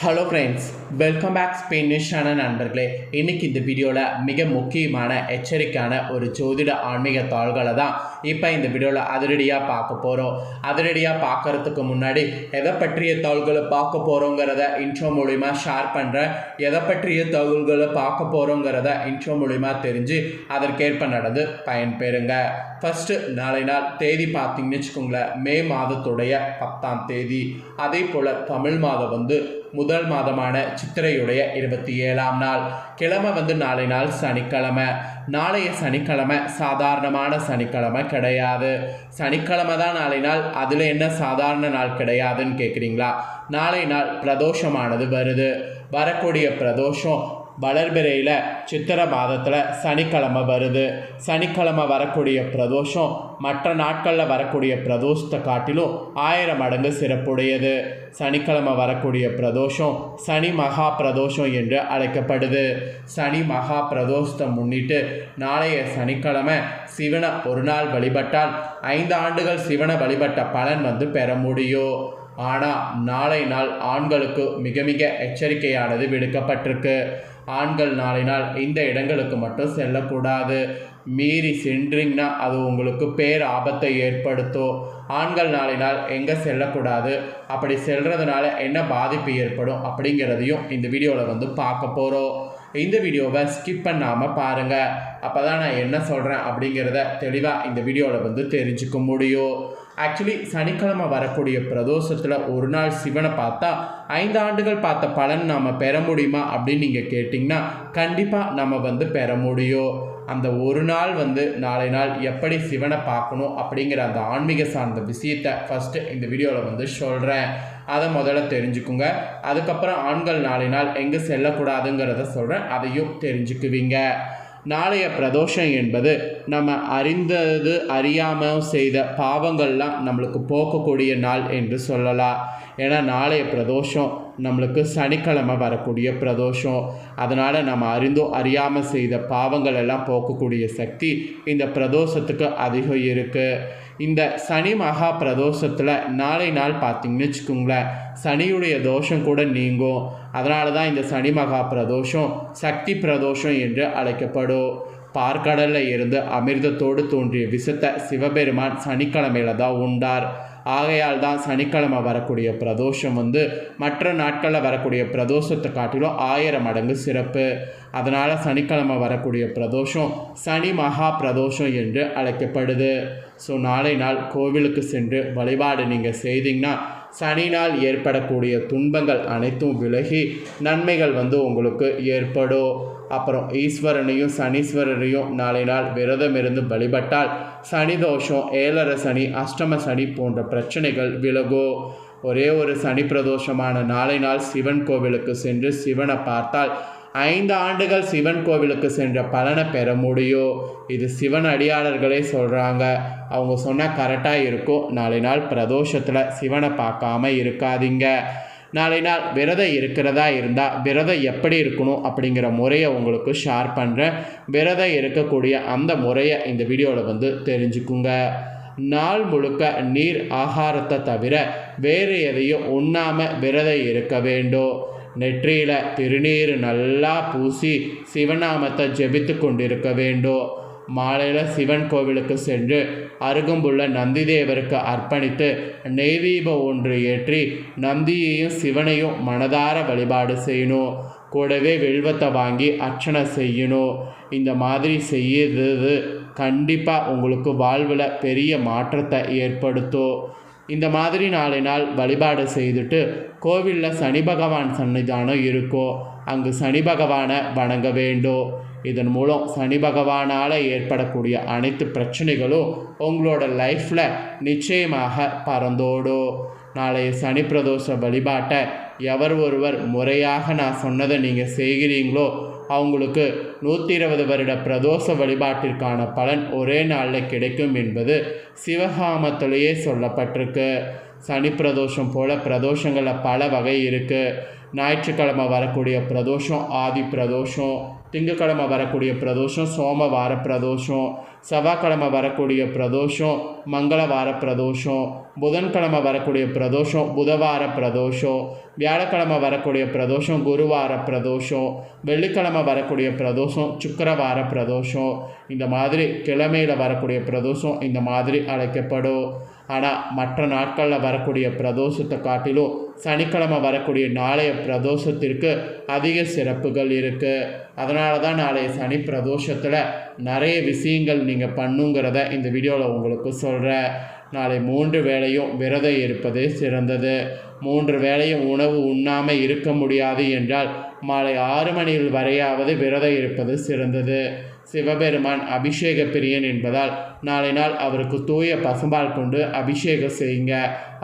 Hello friends welcome back ஸ்பெயினிஷான நண்பர்களே. இன்னைக்கு இந்த வீடியோவில் மிக முக்கியமான எச்சரிக்கையான ஒரு ஜோதிட ஆன்மீக தாள்களை தான் இப்போ இந்த வீடியோவில் அதிரடியாக பார்க்க போகிறோம் அதிரடியாக பார்க்கறதுக்கு முன்னாடி எதை பற்றிய தாள்களை பார்க்க போகிறோங்கிறத இன்ட்ரோ மூலிமா ஷேர் பண்ணுறேன் எதை பற்றிய தகவல்களை பார்க்க போகிறோங்கிறத இன்ட்ரோ மூலிமா தெரிஞ்சு அதற்கேற்ப நடந்து பயன்பெறுங்க. ஃபஸ்ட்டு நாளை நாள் தேதி பார்த்தீங்கன்னு வச்சுக்கோங்களேன். மே மாதத்துடைய பத்தாம் தேதி. அதே போல் தமிழ் மாதம் வந்து முதல் மாதமான சித்திரையுடைய இருபத்தி ஏழாம் நாள். கிழமை வந்து நாளை நாள் சனிக்கிழமை. நாளைய சனிக்கிழமை சாதாரணமான சனிக்கிழமை கிடையாது. சனிக்கிழமை தான் நாளை நாள். அதில் என்ன சாதாரண நாள் கிடையாதுன்னு கேட்குறீங்களா நாளை நாள் பிரதோஷமானது வருது. வரக்கூடிய பிரதோஷம் வளர்பிறையில் சித்திர மாதத்தில் சனிக்கிழமை வருது. சனிக்கிழமை வரக்கூடிய பிரதோஷம் மற்ற நாட்களில் வரக்கூடிய பிரதோஷத்தை காட்டிலும் ஆயிரம் மடங்கு சிறப்புடையது. சனிக்கிழமை வரக்கூடிய பிரதோஷம் சனி மகா பிரதோஷம் என்று அழைக்கப்படுது. சனி மகா பிரதோஷத்தை முன்னிட்டு நாளைய சனிக்கிழமை சிவனை ஒரு நாள் வழிபட்டால் ஐந்து ஆண்டுகள் சிவனை வழிபட்ட பலன் வந்து பெற முடியும். ஆனால் நாளை நாள் ஆண்களுக்கு மிக மிக எச்சரிக்கையானது விடுக்கப்பட்டிருக்கு. ஆண்கள் நாளை நாள் இந்த இடங்களுக்கு மட்டும் செல்லக்கூடாது. மீறி சென்றீங்கன்னா அது உங்களுக்கு பேர் ஆபத்தை ஏற்படுத்தும். ஆண்கள் நாளை நாள் எங்கே செல்லக்கூடாது? அப்படி செல்றதுனால என்ன பாதிப்பு ஏற்படும் அப்படிங்கிறதையும் இந்த வீடியோவில் வந்து பார்க்க போகிறோம் இந்த வீடியோவை ஸ்கிப் பண்ணாமல் பாருங்கள் அப்போ தான் நான் என்ன சொல்கிறேன் அப்படிங்கிறத தெளிவாக இந்த வீடியோவில் வந்து தெரிஞ்சுக்க முடியும். ஆக்சுவலி சனிக்கிழமை வரக்கூடிய பிரதோஷத்தில் ஒரு நாள் சிவனை பார்த்தா ஐந்து ஆண்டுகள் பார்த்த பலன் நாம் பெற முடியுமா அப்படின்னு நீங்கள் கேட்டிங்கன்னா கண்டிப்பாக நம்ம வந்து பெற முடியும். அந்த ஒரு நாள் வந்து நாளை நாள் எப்படி சிவனை பார்க்கணும் அப்படிங்கிற அந்த ஆன்மீக சார்ந்த விஷயத்தை ஃபஸ்ட்டு இந்த வீடியோவில் வந்து சொல்கிறேன் அதை முதல்ல தெரிஞ்சுக்குங்க. அதுக்கப்புறம் ஆண்கள் நாளை நாள் எங்கே செல்லக்கூடாதுங்கிறத சொல்கிறேன் அதையும் தெரிஞ்சுக்குவீங்க. நாளைய பிரதோஷம் என்பது நம்ம அறிந்தது அறியாமல் செய்த பாவங்கள்லாம் நம்மளுக்கு போக்கக்கூடிய நாள் என்று சொல்லலாம். ஏன்னா நாளைய பிரதோஷம் நம்மளுக்கு சனிக்கிழமை வரக்கூடிய பிரதோஷம். அதனால் நம்ம அறிந்தோ அறியாமல் செய்த பாவங்கள் எல்லாம் போக்கக்கூடிய சக்தி இந்த பிரதோஷத்துக்கு அதிகம் இருக்குது இந்த சனி மகா பிரதோஷத்தில் நாளை நாள் பார்த்தீங்கன்னு வச்சுக்கோங்களேன் சனியுடைய தோஷம் கூட நீங்கும். அதனால தான் இந்த சனி மகா பிரதோஷம் சக்தி பிரதோஷம் என்று அழைக்கப்படும். பார்க்கடலில் இருந்து அமிர்தத்தோடு தோன்றிய விஷத்தை சிவபெருமான் சனிக்கிழமையில தான் உண்டார். ஆகையால் தான் சனிக்கிழமை வரக்கூடிய பிரதோஷம் வந்து மற்ற நாட்களில் வரக்கூடிய பிரதோஷத்தை காட்டிலும் ஆயிரம் மடங்கு சிறப்பு. அதனால் சனிக்கிழமை வரக்கூடிய பிரதோஷம் சனி மகா பிரதோஷம் என்று அழைக்கப்படுது. ஸோ நாளை நாள் கோவிலுக்கு சென்று வழிபாடு நீங்கள் செய்தீங்கன்னா சனினால் ஏற்படக்கூடிய துன்பங்கள் அனைத்தும் விலகி நன்மைகள் வந்து உங்களுக்கு ஏற்படும். அப்புறம் ஈஸ்வரனையும் சனீஸ்வரரையும் நாளை நாள் விரதம் இருந்து வழிபட்டால் சனி தோஷம் ஏழரை சனி அஷ்டம சனி போன்ற பிரச்சனைகள் விலகும். ஒரே ஒரு சனி பிரதோஷமான நாளை நாள் சிவன் கோவிலுக்கு சென்று சிவனை பார்த்தால் ஐந்து ஆண்டுகள் சிவன் கோவிலுக்கு சென்ற பலனை பெற முடியும் இது சிவன் அடியாளர்களே சொல்கிறாங்க அவங்க சொன்னால் கரெக்டாக இருக்கும். நாளை நாள் பிரதோஷத்தில் சிவனை பார்க்காம இருக்காதீங்க. நாளை நாள் விரதம் இருக்கிறதா இருந்தால் விரதம் எப்படி இருக்கணும் அப்படிங்கிற முறையை உங்களுக்கு ஷேர் பண்ணுறேன் விரதம் இருக்கக்கூடிய அந்த முறையை இந்த வீடியோவில் வந்து தெரிஞ்சுக்குங்க. நாள் முழுக்க நீர் ஆகாரத்தை தவிர வேறு எதையும் உண்ணாமல் விரதம் இருக்க வேண்டும் நெற்றியில் திருநீர் நல்லா பூசி சிவநாமத்தை ஜெபித்து கொண்டிருக்க வேண்டும் மாலையில் சிவன் கோவிலுக்கு சென்று அருகம்புள்ள நந்தி தேவருக்கு அர்ப்பணித்து நெய்தீபம் ஒன்று ஏற்றி நந்தியையும் சிவனையும் மனதார வழிபாடு செய்யணும் கூடவே வெல்வத்தை வாங்கி அர்ச்சனை செய்யணும் இந்த மாதிரி செய்யறது கண்டிப்பாக உங்களுக்கு வாழ்வில் பெரிய மாற்றத்தை ஏற்படுத்தும். இந்த மாதிரி நாளை நாள் வழிபாடு செய்துட்டு கோவிலில் சனி பகவான் சன்னிதானம் இருக்கோ அங்கு சனி பகவானை வணங்க வேண்டும் இதன் மூலம் சனி பகவானால் ஏற்படக்கூடிய அனைத்து பிரச்சனைகளும் உங்களோட லைஃப்பில் நிச்சயமாக பறந்தோடும் நாளைய சனி பிரதோஷ வழிபாட்டை எவர் ஒருவர் முறையாக நான் சொன்னதை நீங்கள் செய்கிறீங்களோ அவங்களுக்கு நூற்றி இருபது வருட பிரதோஷ வழிபாட்டிற்கான பலன் ஒரே நாளில் கிடைக்கும் என்பது சிவகாமத்திலேயே சொல்லப்பட்டிருக்கு. சனி பிரதோஷம் போல் பிரதோஷங்களில் பல வகை இருக்குது ஞாயிற்றுக்கிழமை வரக்கூடிய பிரதோஷம் ஆதி பிரதோஷம் திங்கக்கிழமை வரக்கூடிய பிரதோஷம் சோமவார பிரதோஷம் செவ்வாய்க்கிழமை வரக்கூடிய பிரதோஷம் மங்களவார பிரதோஷம் புதன்கிழமை வரக்கூடிய பிரதோஷம் புதவார பிரதோஷம் வியாழக்கிழமை வரக்கூடிய பிரதோஷம் குருவார பிரதோஷம் வெள்ளிக்கிழமை வரக்கூடிய பிரதோஷம் சுக்கரவார பிரதோஷம். இந்த மாதிரி கிழமையில் வரக்கூடிய பிரதோஷம் இந்த மாதிரி அழைக்கப்படும். ஆனால் மற்ற நாட்களில் வரக்கூடிய பிரதோஷத்தை காட்டிலும் சனிக்கிழமை வரக்கூடிய நாளைய பிரதோஷத்திற்கு அதிக சிறப்புகள் இருக்குது அதனால தான் நாளைய சனி பிரதோஷத்தில் நிறைய விஷயங்கள் நீங்கள் பண்ணுங்கிறத இந்த வீடியோவில் உங்களுக்கு சொல்கிறேன் நாளை மூன்று வேளையும் விரதம் இருப்பது சிறந்தது. மூன்று வேளையும் உணவு உண்ணாமல் இருக்க முடியாது என்றால் மாலை ஆறு மணியில் வரையாவது விரதம் இருப்பது சிறந்தது. சிவபெருமான் அபிஷேக பிரியன் என்பதால் நாளை நாள் அவருக்கு தூய பசும்பால் கொண்டு அபிஷேகம் செய்யுங்க.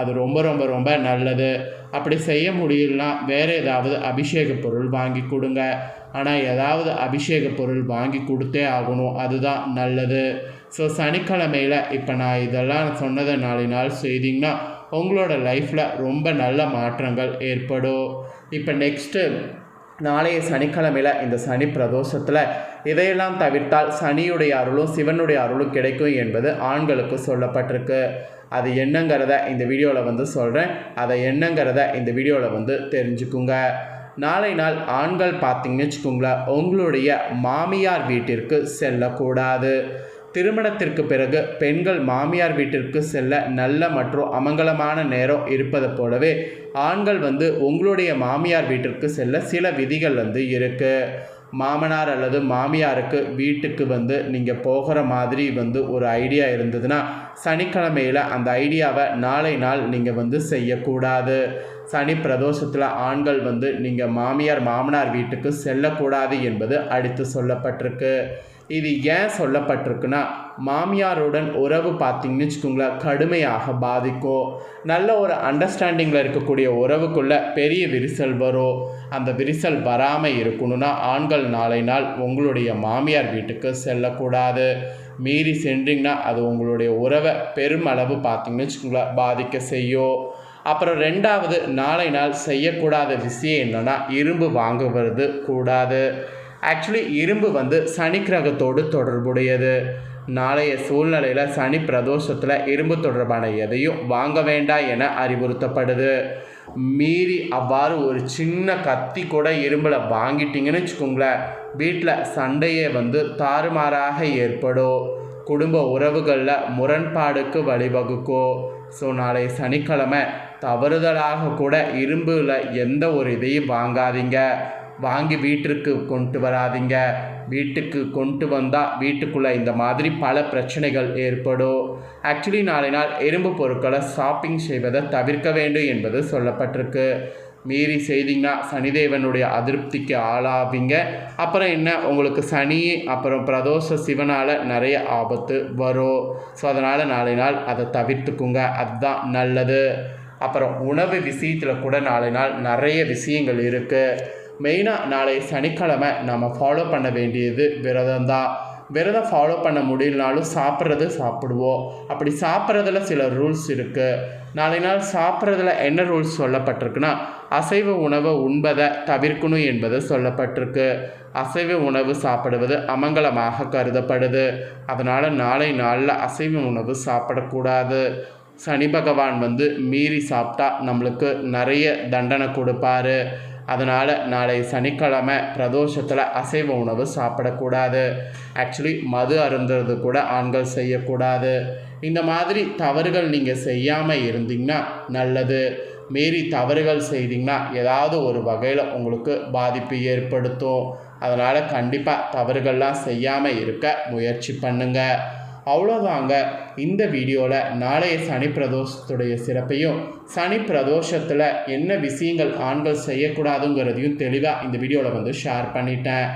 அது ரொம்ப ரொம்ப ரொம்ப நல்லது. அப்படி செய்ய முடியலனா வேறு ஏதாவது அபிஷேக பொருள் வாங்கி கொடுங்க. ஆனால் ஏதாவது அபிஷேக பொருள் வாங்கி கொடுத்தே ஆகணும். அதுதான் நல்லது. ஸோ சனிக்கிழமையில் இப்போ நான் இதெல்லாம் சொன்னதை நாளை நாள் செய்தீங்கன்னா உங்களோட லைஃப்பில் ரொம்ப நல்ல மாற்றங்கள் ஏற்படும். இப்போ நெக்ஸ்ட்டு நாளைய சனிக்கிழமையில் இந்த சனி பிரதோஷத்தில் இதையெல்லாம் தவிர்த்தால் சனியுடைய அருளும் சிவனுடைய அருளும் கிடைக்கும் என்பது ஆண்களுக்கு சொல்லப்பட்டிருக்கு. அது என்னங்கிறத இந்த வீடியோவில் வந்து சொல்கிறேன் அதை என்னங்கிறத இந்த வீடியோவில் வந்து தெரிஞ்சுக்குங்க. நாளை நாள் ஆண்கள் பார்த்தீங்கன்னு வச்சுக்கோங்களேன் உங்களுடைய மாமியார் வீட்டிற்கு செல்லக்கூடாது. திருமணத்திற்கு பிறகு பெண்கள் மாமியார் வீட்டிற்கு செல்ல நல்ல மற்றும் அமங்கலமான நேரம் இருப்பதை போலவே ஆண்கள் வந்து உங்களுடைய மாமியார் வீட்டிற்கு செல்ல சில விதிகள் வந்து இருக்குது மாமனார் அல்லது மாமியாருக்கு வீட்டுக்கு வந்து நீங்கள் போகிற மாதிரி வந்து ஒரு ஐடியா இருந்ததுன்னா சனிக்கிழமையில் அந்த ஐடியாவை நாளை நாள் நீங்கள் வந்து செய்யக்கூடாது. சனி பிரதோஷத்தில் ஆண்கள் வந்து நீங்கள் மாமியார் மாமனார் வீட்டுக்கு செல்லக்கூடாது என்பது அடித்து சொல்லப்பட்டிருக்கு. இது ஏன் சொல்லப்பட்டிருக்குன்னா மாமியாருடன் உறவு பார்த்தீங்கன்னு வச்சுக்கோங்களேன் கடுமையாக பாதிக்கும். நல்ல ஒரு அண்டர்ஸ்டாண்டிங்கில் இருக்கக்கூடிய உறவுக்குள்ளே பெரிய விரிசல் வரும். அந்த விரிசல் வராமல் இருக்கணும்னா ஆண்கள் நாளை நாள் உங்களுடைய மாமியார் வீட்டுக்கு செல்லக்கூடாது. மீறி சென்றீங்கன்னா அது உங்களுடைய உறவை பெருமளவு பார்த்தீங்கன்னு வச்சுக்கோங்களேன் பாதிக்க செய்யும். அப்புறம் ரெண்டாவது நாளை நாள் செய்யக்கூடாத விஷயம் என்னென்னா இரும்பு வாங்குவது கூடாது. ஆக்சுவலி இரும்பு வந்து சனி கிரகத்தோடு தொடர்புடையது. நாளைய சூழ்நிலையில் சனி பிரதோஷத்தில் இரும்பு தொடர்பான எதையும் வாங்க வேண்டாம் என அறிவுறுத்தப்படுது. மீறி அவ்வாறு ஒரு சின்ன கத்தி கூட இரும்பில் வாங்கிட்டீங்கன்னு வச்சுக்கோங்களேன் வீட்டில் சண்டையே வந்து தாறுமாறாக ஏற்படும். குடும்ப உறவுகளில் முரண்பாடுக்கு வழிவகுக்கும் ஸோ நாளை சனிக்கிழமை தவறுதலாக கூட இரும்பில் எந்த ஒரு இதையும் வாங்காதீங்க. வாங்கி வீட்டிற்கு கொண்டு வராதீங்க. வீட்டுக்கு கொண்டு வந்தால் வீட்டுக்குள்ளே இந்த மாதிரி பல பிரச்சனைகள் ஏற்படும். ஆக்சுவலி நாளை நாள் எறும்பு பொருட்களை ஷாப்பிங் செய்வதை தவிர்க்க வேண்டும் என்பது சொல்லப்பட்டிருக்கு. மீறி செய்தீங்கன்னா சனிதேவனுடைய அதிருப்திக்கு ஆளாவீங்க. அப்புறம் என்ன? உங்களுக்கு சனி அப்புறம் பிரதோஷ சிவனால் நிறைய ஆபத்து வரும். ஸோ அதனால் நாளை நாள் அதை தவிர்த்துக்குங்க. அதுதான் நல்லது. அப்புறம் உணவு விஷயத்தில் கூட நாளை நாள் நிறைய விஷயங்கள் இருக்குது மெயினாக நாளை சனிக்கிழமை நம்ம ஃபாலோ பண்ண வேண்டியது விரதம் தான் விரதம் ஃபாலோ பண்ண முடியலனாலும் சாப்பிட்றது சாப்பிடுவோம். அப்படி சாப்பிட்றதுல சில ரூல்ஸ் இருக்குது நாளை நாள் சாப்பிட்றதுல என்ன ரூல்ஸ் சொல்லப்பட்டிருக்குன்னா அசைவ உணவை உண்பதை தவிர்க்கணும் என்பது சொல்லப்பட்டிருக்கு. அசைவ உணவு சாப்பிடுவது அமங்கலமாக கருதப்படுது. அதனால் நாளை நாளில் அசைவ உணவு சாப்பிடக்கூடாது. சனி பகவான் வந்து மீறி சாப்பிட்டா நம்மளுக்கு நிறைய தண்டனை கொடுப்பாரு. அதனால் நாளை சனிக்கிழமை பிரதோஷத்தில் அசைவ உணவு சாப்பிடக்கூடாது. ஆக்சுவலி மது அருந்துறது கூட ஆண்கள் செய்யக்கூடாது. இந்த மாதிரி தவறுகள் நீங்கள் செய்யாமல் இருந்தீங்கன்னா நல்லது. மீறி தவறுகள் செய்தீங்கன்னா ஏதாவது ஒரு வகையில் உங்களுக்கு பாதிப்பு ஏற்படுத்தும். அதனால் கண்டிப்பாக தவறுகள்லாம் செய்யாமல் இருக்க முயற்சி பண்ணுங்கள் அவ்வளோதாங்க இந்த வீடியோவில் நாளைய சனி பிரதோஷத்துடைய சிறப்பையும் சனி பிரதோஷத்தில் என்ன விஷயங்கள் ஆண்கள் செய்யக்கூடாதுங்கிறதையும் தெளிவாக இந்த வீடியோவில் வந்து ஷேர் பண்ணிட்டேன்.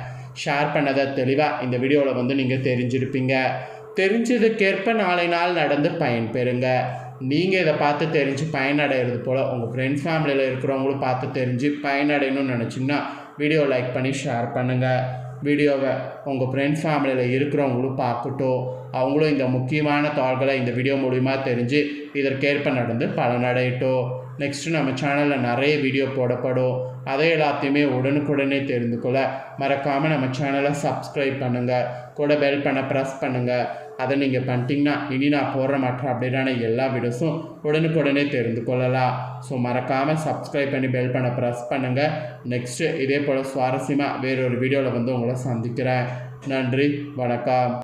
ஷேர் பண்ணதை தெளிவாக இந்த வீடியோவில் வந்து நீங்கள் தெரிஞ்சிருப்பீங்க. தெரிஞ்சதுக்கேற்ப நாளை நாள் நடந்து பயன்பெறுங்க நீங்கள் இதை பார்த்து தெரிஞ்சு பயனடைகிறது போல் உங்கள் ஃப்ரெண்ட்ஸ் ஃபேமிலியில் இருக்கிறவங்களும் பார்த்து தெரிஞ்சு பயனடையணும்னு நினச்சிங்கன்னா வீடியோ லைக் பண்ணி ஷேர் பண்ணுங்கள் வீடியோவை உங்கள் ஃப்ரெண்ட்ஸ் ஃபேமிலியில் இருக்கிறவங்களும் பார்க்கட்டும். அவங்களும் இந்த முக்கியமான தாள்களை இந்த வீடியோ மூலிமா தெரிஞ்சு இதற்கேற்ப நடந்து பலனடையட்டும். நெக்ஸ்ட்டு நம்ம சேனலில் நிறைய வீடியோ போடப்படும். அதை எல்லாத்தையுமே உடனுக்குடனே தெரிந்து கொள்ள மறக்காமல் நம்ம சேனலை சப்ஸ்கிரைப் பண்ணுங்கள் கூட பெல் பண்ண ப்ரெஸ் பண்ணுங்கள் அதை நீங்கள் பண்ணிட்டீங்கன்னா இனி நான் போடுற மற்ற அப்படின்னா எல்லா வீடியோஸும் உடனுக்குடனே தெரிந்து கொள்ளலாம். ஸோ மறக்காமல் சப்ஸ்கிரைப் பண்ணி பெல் பண்ண ப்ரெஸ் பண்ணுங்கள் நெக்ஸ்ட்டு இதே போல் சுவாரஸ்யமாக வேறொரு வீடியோவில் வந்து உங்களை சந்திக்கிறேன். நன்றி வணக்கம்.